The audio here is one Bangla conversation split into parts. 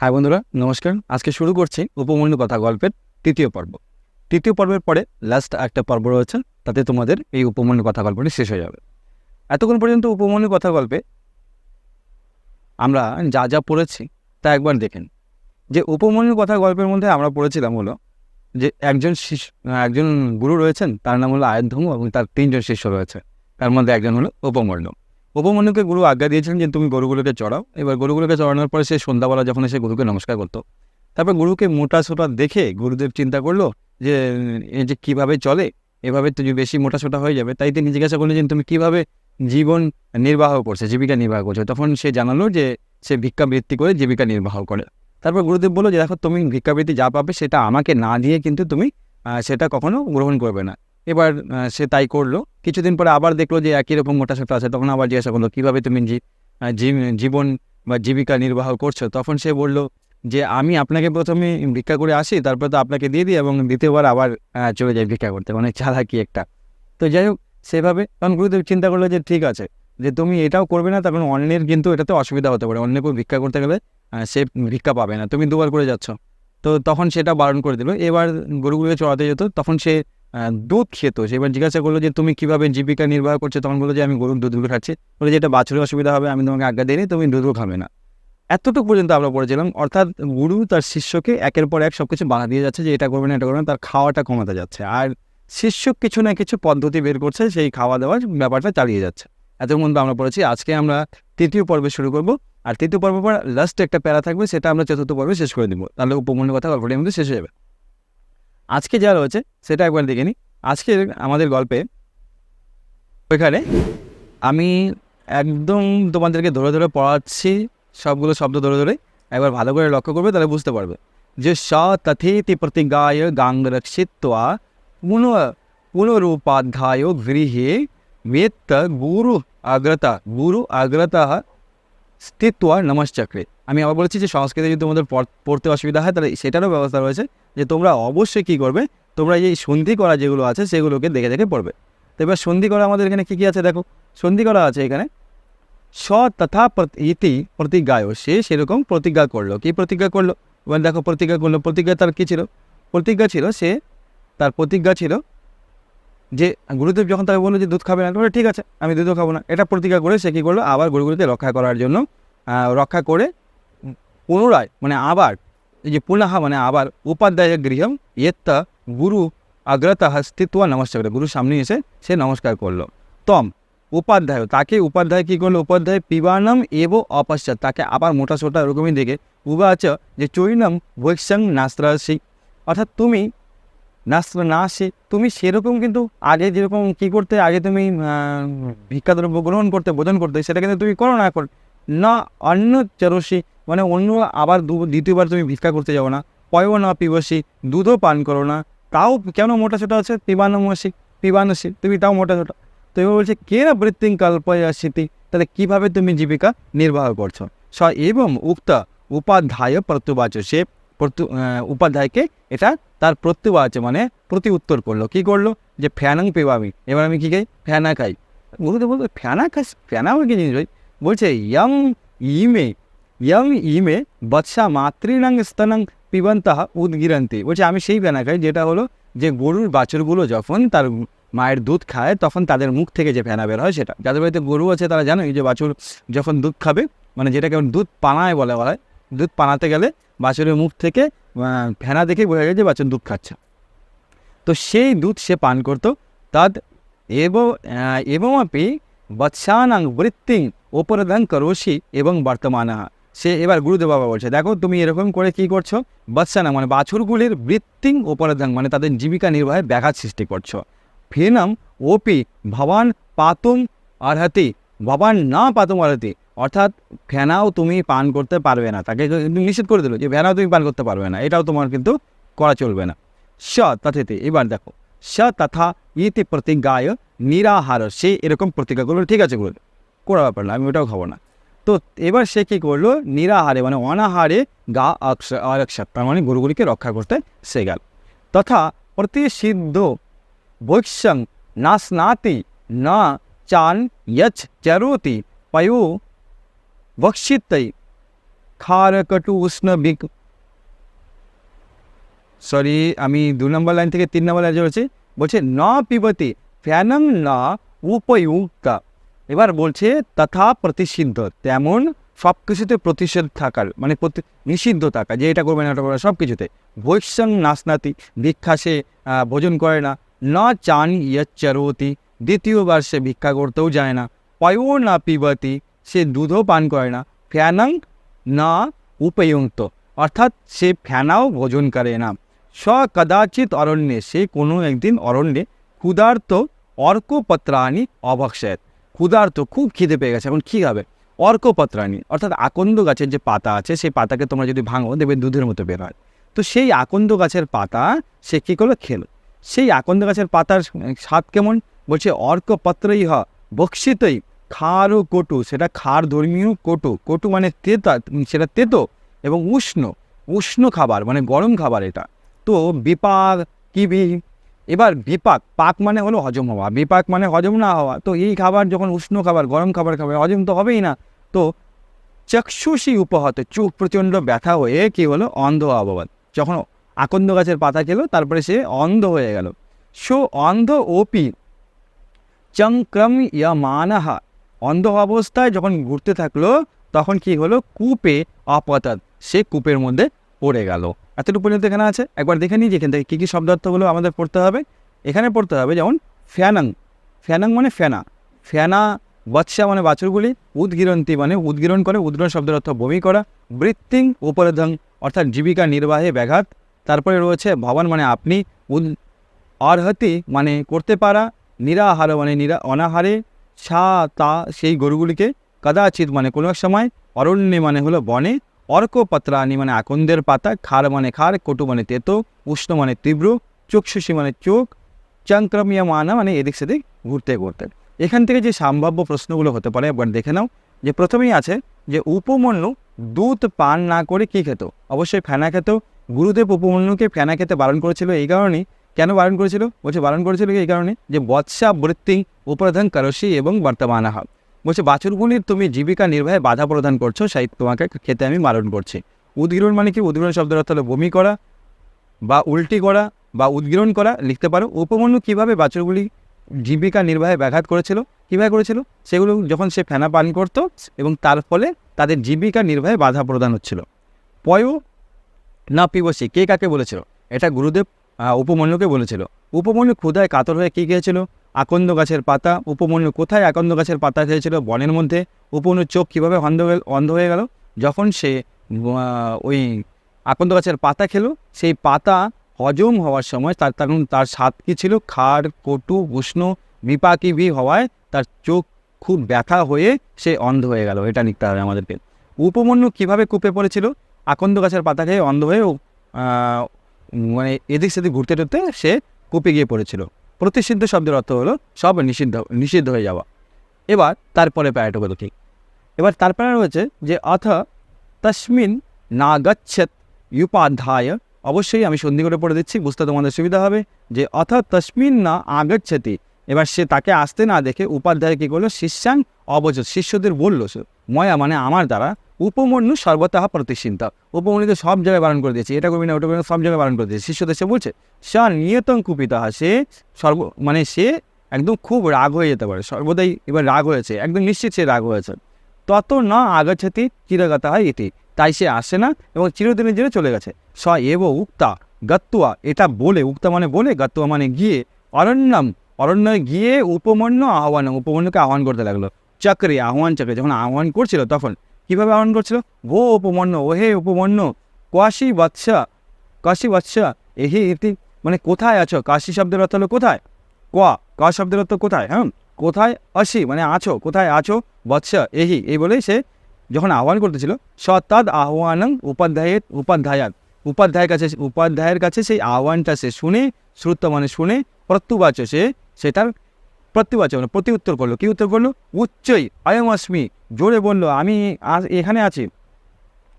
হাই বন্ধুরা, নমস্কার। আজকে শুরু করছি উপমন্যু কথা গল্পের তৃতীয় পর্ব। তৃতীয় পর্বের পরে লাস্ট একটা পর্ব রয়েছে, তাতে তোমাদের এই উপমন্যু কথা গল্পটি শেষ হয়ে যাবে। এতক্ষণ পর্যন্ত উপমন্যু কথা গল্পে আমরা যা যা পড়েছি তা একবার দেখেন যে উপমন্যু কথা গল্পের মধ্যে আমরা পড়েছিলাম হলো যে একজন শিষ্য, একজন গুরু রয়েছেন, তার নাম হলো আয়ধর্ম এবং তার তিনজন শিষ্য রয়েছে। তার মধ্যে একজন হলো উপমন্যু উপমন্যুকে গুরু আজ্ঞা দিয়েছিলেন যে তুমি গরুগুলোকে চড়াও। এবার গরুগুলোকে চড়ানোর পরে সে সন্ধ্যাবেলা যখন এসে গুরুকে নমস্কার করতো, তারপর গুরুকে মোটা সোটা দেখে গুরুদেব চিন্তা করল যে, এ যে কীভাবে চলে? এভাবে তুমি বেশি মোটা সোটা হয়ে যাবে, তাই তিনি জিজ্ঞাসা করলেন যে, তুমি কীভাবে জীবন নির্বাহ করছে, জীবিকা নির্বাহ করছে? তখন সে জানালো যে, সে ভিক্ষাবৃত্তি করে জীবিকা নির্বাহ করে। তারপর গুরুদেব বলল যে, দেখো, তুমি ভিক্ষাবৃত্তি যা পাবে সেটা আমাকে না দিয়ে কিন্তু তুমি সেটা কখনো গ্রহণ করবে না। এবার সে তাই করল। কিছুদিন পরে আবার দেখল যে একই রকম মোটা সোটা আছে। তখন আবার জিজ্ঞাসা করল, কীভাবে তুমি জীবন বা জীবিকা নির্বাহ করছ? তখন সে বলল যে, আমি আপনাকে প্রথমে ভিক্ষা করে আসি, তারপর তো আপনাকে দিয়ে দিই এবং দ্বিতীয়বার আবার চলে যাই ভিক্ষা করতে। মানে চালাকি একটা। তো যাই হোক, সেভাবে তখন গুরুদেব চিন্তা করল যে, ঠিক আছে, যে তুমি এটাও করবে না তখন অন্যের কিন্তু এটাতে অসুবিধা হতে পারে। অন্য কেউ ভিক্ষা করতে গেলে সে ভিক্ষা পাবে না। তুমি দুবার করে যাচ্ছ। তো তখন সেটা বারণ করে দিল। এবার গরুগুলোকে চড়াতে যেত। তখন সে দুধ খেত। সে এবার জিজ্ঞাসা করল যে, তুমি কীভাবে জীবিকা নির্বাহ করছ? তখন বলল যে, আমি গরুর দুধগুলো খাচ্ছি। বলে যে, এটা বাছুরের অসুবিধা হবে, আমি তোমাকে আজ্ঞা দিইনি, তুমি দুধও খাবে না। এতটুকু পর্যন্ত আমরা পড়েছিলাম। অর্থাৎ গুরু তার শিষ্যকে একের পর এক সব কিছু বাধা দিয়ে যাচ্ছে যে, এটা করবে না, এটা করবে না। তার খাওয়াটা কমাতে যাচ্ছে। আর শিষ্য কিছু না কিছু পদ্ধতি বের করছে, সেই খাওয়া দাওয়ার ব্যাপারটা চালিয়ে যাচ্ছে। এত মধ্যে আমরা পড়েছি। আজকে আমরা তৃতীয় পর্বে শুরু করব। আর তৃতীয় পর্ব পর লাস্ট একটা প্যারা থাকবে, সেটা আমরা চতুর্থ পর্বে শেষ করে দিব। তাহলে উপমূল্য কথা গল্পটির মধ্যে শেষ হয়ে যাবে। আজকে যা রয়েছে সেটা একবার দেখে নিই। আজকের আমাদের গল্পে ওইখানে আমি একদম তোমাদেরকে ধরে ধরে পড়াচ্ছি, সবগুলো শব্দ ধরে ধরে। একবার ভালো করে লক্ষ্য করবে, তাহলে বুঝতে পারবে। যে স তথেতি প্রতিগায় গাঙ্গরক্ষিত্বা পুনঃ পুনরূপাধ্যায় গৃহে বেত্ত গুরু আগ্রতা গুরু আগ্রতা স্থিত্বা নমশ্চক্রে আমি আবার বলেছি যে সংস্কৃতে যদি তোমাদের পড়- পড়তে অসুবিধা হয়, তাহলে সেটারও ব্যবস্থা রয়েছে যে তোমরা অবশ্যই কী করবে, তোমরা এই সন্ধি করা যেগুলো আছে সেগুলোকে দেখে দেখে পড়বে। তো এবার সন্ধি করা আমাদের এখানে কী কী আছে দেখো? সন্ধি করা আছে এখানে, স তথা ইতি প্রতিজ্ঞায়, সে সেরকম প্রতিজ্ঞা করল। কি প্রতিজ্ঞা করল? এবার দেখো প্রতিজ্ঞা করল। প্রতিজ্ঞা তার কী ছিল? প্রতিজ্ঞা ছিল সে, তার প্রতিজ্ঞা ছিল যে গুরুদেব যখন তাকে বলল যে দুধ খাবে না বলে ঠিক আছে, আমি দুধও খাব না। এটা প্রতিজ্ঞা করে সে কী করল? আবার গরুগুলিকে রক্ষা করার জন্য রক্ষা করে পুনরায় মানে আবার, এই যে পুনঃ মানে আবার উপাধ্যায় গৃহম ইয়েত্তা গুরু আগ্রতা স্থিত্ব নমস্কার গুরুর সামনে এসে সে নমস্কার করল। তম, উপাধ্যায়, তাকে উপাধ্যায় কী করল? উপাধ্যায় পিবানম এব অপশ্চাৎ তাকে আবার মোটা সোটা এরকমই দেখে, উবাচ যে চৈনম বৈশং নাস্ত্রাসি। অর্থাৎ তুমি নাস্ত্র না আসে, তুমি সেরকম কিন্তু আগে যেরকম কী করতে, আগে তুমি ভিক্ষাদ্রব্য গ্রহণ করতে বোধন করতে, সেটা কিন্তু তুমি করো না এখন। না, অন্য চরসি মানে অন্য আবার দু, দ্বিতীয়বার তুমি ভিক্ষা করতে যাব না, পয়ও না পিবসি দুধও পান করো না, তাও কেন মোটা ছোটা আছে? পিবানমসি পিবানসি তুমি তাও মোটা ছোটো তো এবার বলছে, কে না বৃত্তিং কল্পয় আসিতি? তাহলে কীভাবে তুমি জীবিকা নির্বাহ করছ? স, এবং উক্ত উপাধ্যায় প্রত্যুবাচ সে উপাধ্যায়কে এটা তার প্রত্যুবাচ মানে প্রতি উত্তর করল। কি করল? যে ফ্যানাং পেবামি এবার আমি কী খাই? ফ্যানা খাই। গুরুদেব বলতো ফ্যানা খাস ফ্যানা কি জিনিস ভাই? বলছে, ইয়ং ইমে ইয়ং ইমে বৎসা মাতৃনাং স্তনাং পিবন্তঃ উদ্গিরন্তি। বলছে, আমি সেই ফ্যানা খাই যেটা হলো যে গরুর বাছুরগুলো যখন তার মায়ের দুধ খায়, তখন তাদের মুখ থেকে যে ফেনা বের হয় সেটা। যাদের বাড়িতে গরু আছে তারা জানো যে বাছুর যখন দুধ খাবে মানে যেটাকে দুধ পানায় বলে, বলা হয় দুধ পানাতে গেলে বাছুরের মুখ থেকে ফেনা দেখে বোঝা যায় যে বাছুর দুধ খাচ্ছে। তো সেই দুধ সে পান করতো তদ এব আহ, এবং আপনি বৎসানাং বৃত্তিং ওপরদান করোষি এবং বর্তমানা। সে এবার গুরুদেব বাবা বলছে দেখো তুমি এরকম করে কি করছ? বৎসানা মানে বাছুরগুলির বৃত্তিং ওপরদাং মানে তাদের জীবিকা নির্বাহে ব্যাঘাত সৃষ্টি করছ। ফেনম ওপি ভবান পাতুম অর্হতি ভবান না পাতুম অর্হতি অর্থাৎ ফেনাও তুমি পান করতে পারবে না। তাকে নিষেধ করে দিল যে ফেনাও তুমি পান করতে পারবে না। এটাও তোমার কিন্তু করা চলবে না। স তথেতে, এবার দেখো, স তথা ইতি প্রতিজ্ঞায় নিরাহার, সে এরকম প্রতিজ্ঞা করল, ঠিক আছে বলে করা ব্যাপার না, আমি ওটাও খাব না। তো এবার সে কী করল? নিরাহারে মানে অনাহারে গা অরক্ষাত তার মানে গরুগুলিকে রক্ষা করতে সে গেল। তথা প্রতিষিদ্ধ বৈশ্যং, না স্নাতি, না চান, ইয়চ চরোতি পয়ো বক্ষিতই খার কটু উষ্ণ বিক সরি আমি দু নম্বর লাইন থেকে তিন নম্বর লাইন বলছি বলছে, ন পিবতি, ফ্যানং না উপযুক্তা। এবার বলছে, তথা প্রতিষিদ্ধ তেমন সব কিছুতে প্রতিষেধ থাকার মানে নিষিদ্ধ থাকা, যে এটা করবে না, ওটা করবে সব কিছুতে বৈশ্যং নাসনাতি, ভিক্ষা সে ভোজন করে না। ন চান ইয়চ্চরতি, দ্বিতীয়বার সে ভিক্ষা করতেও যায় না। পয়ো না পিবতি সে দুধও পান করে না। ফ্যানং না উপযুক্ত অর্থাৎ সে ফ্যানাও ভোজন করে না। স কদাচিৎ অরণ্যে সে কোনো একদিন অরণ্যে ক্ষুধার্ত অর্কপত্রাণী অভক্ষেত ক্ষুধার্ত, খুব খিদে পেয়ে গেছে। এখন কী হবে অর্কপত্রাণী, অর্থাৎ আকন্দ গাছের যে পাতা আছে, সেই পাতাকে তোমরা যদি ভাঙো, দেখবে দুধের মতো বের হয়। তো সেই আকন্দ গাছের পাতা সে কী করল? খেল। সেই আকন্দ গাছের পাতার স্বাদ কেমন? বলছে অর্কপত্রই হ বক্ষিতই খার ও কটু, সেটা খার ধর্মীয় কটু কটু মানে তেতা সেটা তেতো এবং উষ্ণ উষ্ণ খাবার মানে গরম খাবার এটা। তো বিপাক কিবি এবার বিপাক, পাক মানে হলো হজম হওয়া, বিপাক মানে হজম না হওয়া। তো এই খাবার যখন উষ্ণ খাবার, গরম খাবার খাবে, হজম তো হবেই না। তো চক্ষুষী উপহত, চোখ প্রচণ্ড ব্যথা হয়ে কি হলো? অন্ধ অববাদ। যখন আকন্দ গাছের পাতা খেলো, তারপরে সে অন্ধ হয়ে গেল। সো অন্ধ ওপি চংক্রম ইয়ামানাহা অন্ধ অবস্থায় যখন ঘুরতে থাকল, তখন কি হলো? কূপে অপতাত সে কূপের মধ্যে পড়ে গেল। এতটুকু পর্যন্ত এখানে আছে? একবার দেখে নিই যে এখান থেকে কী কী শব্দার্থগুলো আমাদের পড়তে হবে। এখানে পড়তে হবে যেমন ফ্যানাং। ফ্যানাং মানে ফ্যানা ফ্যানা বৎসা মানে বাছুরগুলি, উদ্গিরন্তি মানে উদ্গিরণ করে, উদ্গিরণ শব্দের অর্থ বমি করা। বৃত্তিং, উপরধং, অর্থাৎ জীবিকা নির্বাহে ব্যাঘাত। তারপরে রয়েছে ভবন মানে আপনি, উদ অর্হতি মানে করতে পারা, নিরাহার মানে নিরা অনাহারে সা, তা সেই গরুগুলিকে কদাচিৎ মানে কোনো এক সময় অরণ্যে মানে হলো বনে অর্কপত্রানি মানে আকন্দের পাতা, খার মানে খার, কটু মানে তেতো, উষ্ণ মানে তীব্র, চক্ষুষী মানে চোখ চংক্রমিয়া মানা মানে এদিক সেদিক ঘুরতে ঘুরতে। এখান থেকে যে সম্ভাব্য প্রশ্নগুলো হতে পারে, একবার দেখে নাও। যে প্রথমেই আছে যে উপমন্যু দুধ পান না করে কী খেত? অবশ্যই ফেনা খেত। গুরুদেব উপমন্যুকে ফেনা খেতে বারণ করেছিল এই কারণেই কেন বারণ করেছিল? বলছে, বারণ করেছিল এই কারণে যে বৎসা বৃত্তি উপরাধান করসি এবং বর্তমান। বর্তমানাহা বলছে বাছুরগুলির তুমি জীবিকা নির্বাহে বাধা প্রদান করছ, সেই তোমাকে খেতে আমি বারণ করছি। উদ্গীরণ মানে কি? উদ্গীরণ শব্দের অর্থ হলো বমি করা বা উল্টি করা বা উদ্গীরণ করা, লিখতে পারো। উপমন্যু কীভাবে বাছুরগুলি জীবিকা নির্বাহে ব্যাঘাত করেছিল? কীভাবে করেছিল? সেগুলো যখন সে ফেনা পান করত এবং তার ফলে তাদের জীবিকা নির্বাহে বাধা প্রদান হচ্ছিল। পয় না পিবসী, কে কাকে বলেছিল? এটা গুরুদেব উপমন্যুকে বলেছিল। উপমন্যু ক্ষুধায় কাতর হয়ে কী খেয়েছিল? আকন্দ গাছের পাতা। উপমন্যু কোথায় আকন্দ গাছের পাতা খেয়েছিল বনের মধ্যে? উপমন্যুর চোখ কীভাবে অন্ধ অন্ধ হয়ে গেল? যখন সে ওই আকন্দ গাছের পাতা খেলো, সেই পাতা হজম হওয়ার সময় তার তখন তার স্বাদ কী ছিল? খার, কটু, উষ্ণ বিপাকি ভি হওয়ায় তার চোখ খুব ব্যথা হয়ে সে অন্ধ হয়ে গেল। এটা লিখতে হবে আমাদেরকে। উপমন্যু কীভাবে কূপে পড়েছিল? আকন্দ গাছের পাতা খেয়ে অন্ধ হয়ে মানে এদিক সেদিক ঘুরতে টুরতে সে কূপে গিয়ে পড়েছিল। প্রতিষিদ্ধ শব্দের অর্থ হলো সব নিষিদ্ধ নিষিদ্ধ হয়ে যাওয়া। এবার তারপরে প্যারাটুকু ঠিক এবার তারপরে রয়েছে যে, অথ তস্মিন না গচ্ছেত উপাধ্যায় অবশ্যই আমি সন্ধি করে পড়ে দিচ্ছি, বুঝতে তোমাদের সুবিধা হবে। যে, অথ তস্মিন না আগচ্ছতি। এবার সে তাকে আসতে না দেখে উপাধ্যায় কী করল? শিষ্যাং অবজ শিষ্যদের বলল ময়া মানে আমার দ্বারা উপমন্যু সর্বতঃ প্রতিষ্ঠিত। উপমন্যুকে সব জায়গায় বারণ করে দিয়েছে। এটা করবি না, ওটা করবি সব জায়গায় বারণ করে দিয়েছে। শিষ্যদের সে বলছে, সা নিয়তং কুপিতা সে সর্ব মানে সে একদম খুব রাগ হয়ে যেতে পারে। সর্বদাই এবার রাগ হয়েছে, একদম নিশ্চিত সে রাগ হয়েছে। তত না আগচ্ছতি চিরগতা হয় এটি তাই সে আসে না এবং চিরদিনের জন্য চলে গেছে। স এব উক্তা, গত্তুয়া, এটা বলে, উক্তা মানে বলে, গত্তুয়া মানে গিয়ে অরণ্যম অরণ্য গিয়ে উপমন্য আহ্বান, উপমন্যকে আহ্বান করতে লাগল। চক্রে আহ্বান, চক্রে যখন আহ্বান করছিল তখন কীভাবে আহ্বান করছিল? ভো উপমন্য, ওহে উপমন্য, কাশি বৎসা কাশি বৎসা এহি ইতি মানে কোথায় আছো? কাশি শব্দের অর্থ হলো কোথায়? কোয়া কা শব্দের অর্থ কোথায়? হ্যাঁ কোথায় অসি মানে আছো, কোথায় আছো? বৎসা এহি, এই বলেই সে যখন আহ্বান করতেছিল সতাদ আহ্বানং উপাধ্যায়ের উপাধ্যায়াত। উপাধ্যায়ের কাছে উপাধ্যায়ের কাছে সেই আহ্বানটা সে শুনে, শ্রুত মানে শুনে প্রত্যুবাচ সে সেটার প্রত্যুবাচ মানে প্রতি উত্তর করল। কি উত্তর করল? উচ্চই অয়ম অস্মি জোরে বলল, আমি এখানে আছি।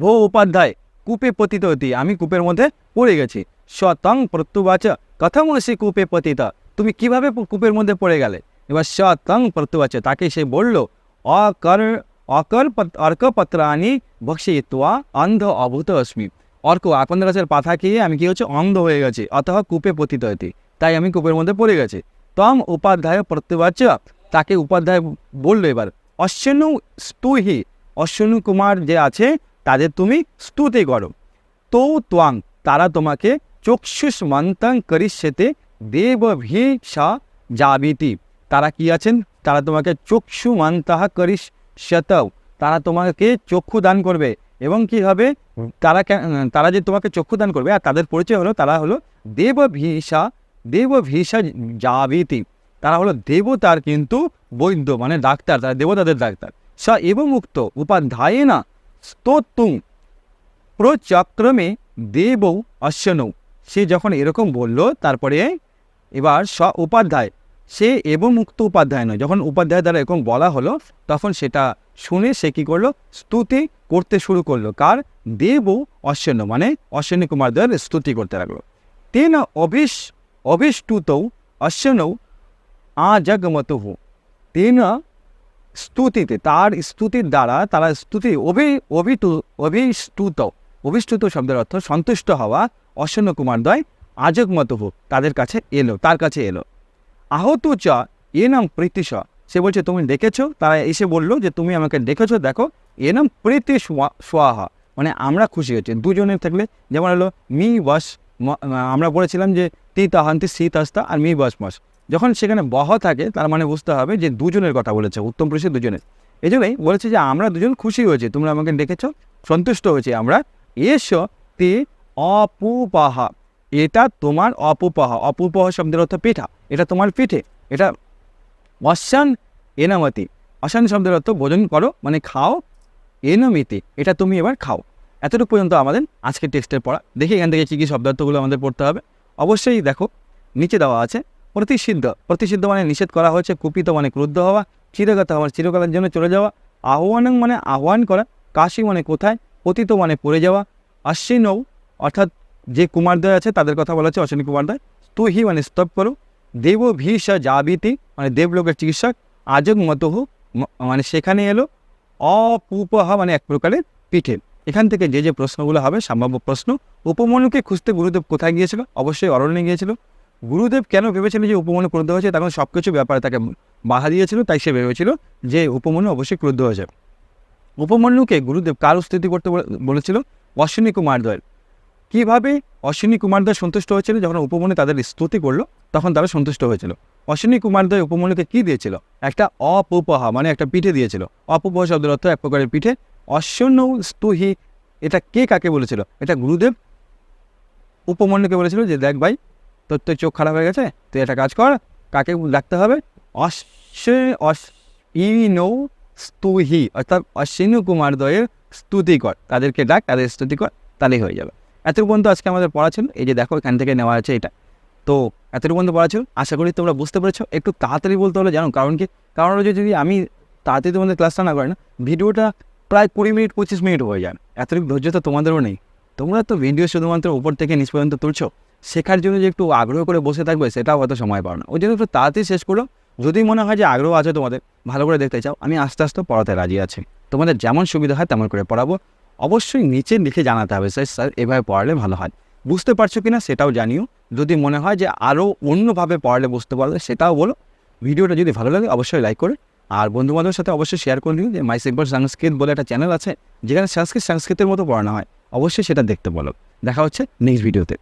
ভো উপাধ্যায়, কূপে পতিত হতি আমি কূপের মধ্যে পড়ে গেছি। শতং প্রত্যুবাচ, কথম সে কূপে পতিত, তুমি কীভাবে কূপের মধ্যে পড়ে গেলে? এবার শতং প্রত্যুবাচ, তাকে সে বলল, অকর অকর অর্কপত্রাণি ভক্ষিত্বা অন্ধ অভূত অস্মি। অর্ক, আকন্দ গাছের পাতা খেয়ে আমি কি হচ্ছে, অন্ধ হয়ে গেছি অথবা কূপে পতিত হইতে। তাই আমি কূপের মধ্যে পড়ে গেছি। তম উপাধ্যায় প্রত্যবাচ্য তাকে উপাধ্যায় বলল এবার অশ্বিনু স্তুহি অশ্বিনু কুমার যে আছে তাদের তুমি স্তুতি করো তো ত্বাং তারা তোমাকে চক্ষুষ মন্তাং করিষ্যতে দেব ভীষা জাবিতি তারা কি আছেন তারা তোমাকে চক্ষু মন্তাহ করিষ্যতও তারা তোমাকে চক্ষু দান করবে এবং কি হবে তারা তারা যে তোমাকে চক্ষু দান করবে আর তাদের পরিচয় হলো তারা হলো দেব ভীষা দেব ভীষা জাবিতি তারা হলো দেবতার কিন্তু বৈদ্য মানে ডাক্তার, তারা দেবতাদের ডাক্তার। স এবং মুক্ত উপাধ্যায় না স্তোত্তুং প্রচক্রমে দেব অশ্বনৌ। সে যখন এরকম বলল, তারপরে এবার স উপাধ্যায়। সে এবং মুক্ত উপাধ্যায় নয়। যখন উপাধ্যায় দ্বারা এরকম বলা হলো, তখন সেটা শুনে সে কী করল? স্তুতি করতে শুরু করল। কার? দেব অশ্বন্য মানে অশ্বিনী কুমার দেবের স্তুতি করতে লাগল। তেন অভিষ্টুতৌ অশ্বনৌ আজগমতহু তেন স্তুতিতে তার স্তুতির দ্বারা তারা স্তুতি অভি অভিতু অভিষ্টুত অভিষ্টুত শব্দের অর্থ সন্তুষ্ট হওয়া অশ্বন্য কুমারদ্বয় আজগমতহু তাদের কাছে এলো তার কাছে এলো আহত চ এ নাম প্রীতিশ সে বলছে তুমি ডেকেছো তারা এসে বলল যে, তুমি আমাকে ডেকেছো দেখো এ নাম প্রীতি সোয়া- সোয়াহা মানে আমরা খুশি হচ্ছি দুজনে থাকলে, যেমন হলো মি বস আমরা বলেছিলাম যে তি তাহান্তি সি তাস্তা আর মি বস মস। যখন সেখানে বহ থাকে, তার মানে বুঝতে হবে যে দুজনের কথা বলেছে, উত্তম পুরুষের দুজনের। এই জন্যই বলেছে যে, আমরা দুজন খুশি হয়েছি, তোমরা আমাকে ডেকেছো, সন্তুষ্ট হয়েছি আমরা। এসো তে অপুপাহা, এটা তোমার অপুপাহ। অপুপাহ শব্দের অর্থ পিঠা, এটা তোমার পিঠে। এটা অশ্বান এনামতি অশ্বান শব্দের অর্থ ভোজন করো মানে খাও, এনমিতি, এটা তুমি এবার খাও। এতটুকু পর্যন্ত আমাদের আজকের টেক্সটের পড়া। দেখি এখান থেকে কী কী শব্দার্থগুলো আমাদের পড়তে হবে। অবশ্যই দেখো, নিচে দেওয়া আছে, প্রতিষিদ্ধ। প্রতিষিদ্ধ মানে নিষেধ করা হয়েছে, কুপিত মানে ক্রুদ্ধ হওয়া, চিরগত হওয়া চিরকালের জন্য চলে যাওয়া, আহ্বানং মানে আহ্বান করা, কাশি মানে কোথায়, পতিত মানে পড়ে যাওয়া, আশ্বিনৌ, অর্থাৎ যে কুমারদ্বয় আছে, তাদের কথা বলা হচ্ছে অশ্বিনী কুমারদ্বয় তুহি মানে স্তব করো দেব ভীষ জাবিতি মানে দেবলোকের চিকিৎসক আজগ মতহু মানে সেখানে এলো, অপুপহ মানে এক প্রকারের পিঠে। এখান থেকে যে যে প্রশ্নগুলো হবে, সম্ভাব্য প্রশ্ন, উপমন্যুকে খুঁজতে গুরুদেব কোথায় গিয়েছিল? অবশ্যই অরণ্যে গিয়েছিল। গুরুদেব কেন ভেবেছিল যে উপমন্যু ক্রুদ্ধ হয়েছে? তখন সব কিছু ব্যাপারে তাকে বাধা দিয়েছিল, তাই সে ভেবেছিল যে উপমন্যু অবশ্যই ক্রুদ্ধ হয়েছে। উপমন্যুকে গুরুদেব কার স্তুতি করতে বলে- বলেছিল? অশ্বিনী কুমারদ্বয়ের কীভাবে অশ্বিনী কুমারদ্বয় সন্তুষ্ট হয়েছিল? যখন উপমন্যু তাদের স্তুতি করল, তখন তারা সন্তুষ্ট হয়েছিল। অশ্বিনী কুমার কুমারদ্বয় উপমনুকে কী দিয়েছিল? একটা অপুপহা মানে একটা পিঠে দিয়েছিল। অপুপহ শব্দের অর্থ এক প্রকারের পিঠে অশ্বন্য স্তুহি এটা কে কাকে বলেছিল? এটা গুরুদেব। উপমন্যুকে বলেছিল যে, দেখ ভাই, তোর তো চোখ খারাপ হয়ে গেছে, তুই একটা কাজ কর, কাকে ডাকতে হবে? অশ্ব অশ্বিনৌ স্তুহি অর্থাৎ অশ্বিনী কুমারদ্বয়ের স্তুতি কর। তাদেরকে ডাক, তাদের স্তুতি কর, তাহলেই হয়ে যাবে। এতটুকু পর্যন্ত আজকে আমাদের পড়া ছিল। এই যে দেখো, এখান থেকে নেওয়া আছে এটা। তো এতটুকু পর্যন্ত পড়া ছিল। আশা করি তোমরা বুঝতে পেরেছ। একটু তাড়াতাড়ি বলতে হলে জানো, কারণ কি? কারণ যে, যদি আমি তাড়াতাড়ি তোমাদের ক্লাসটা না করে না ভিডিওটা প্রায় কুড়ি মিনিট, পঁচিশ মিনিট হয়ে যায়। এতটুকু ধৈর্য তো তোমাদেরও নেই। তোমরা তো ভিডিও শুধুমাত্র উপর থেকে নিচ পর্যন্ত তুলছো। শেখার জন্য যে একটু আগ্রহ করে বসে থাকবে, সেটাও হয়তো সময় পাও না। ওই জন্য একটু তাড়াতাড়ি শেষ করো। যদি মনে হয় যে আগ্রহ আছে তোমাদের, ভালো করে দেখতে চাও, আমি আস্তে আস্তে পড়াতে রাজি আছি। তোমাদের যেমন সুবিধা হয় তেমন করে পড়াবো। অবশ্যই নিচে লিখে জানাতে হবে, স্যার স্যার, এভাবে পড়ালে ভালো হয়। বুঝতে পারছ কি না সেটাও জানিও। যদি মনে হয় যে আরও অন্যভাবে পড়ালে বুঝতে পারবে সেটাও বলো। ভিডিওটা যদি ভালো লাগে, অবশ্যই লাইক করে। আর বন্ধুবান্ধবের সাথে অবশ্যই শেয়ার করে দিন যে মাই সিম্পল সংস্কৃত বলে একটা চ্যানেল আছে, যেখানে সংস্কৃত সংস্কৃতের মতো পড়ানো হয়। অবশ্যই সেটা দেখতে বলো। দেখা হচ্ছে নেক্সট ভিডিওতে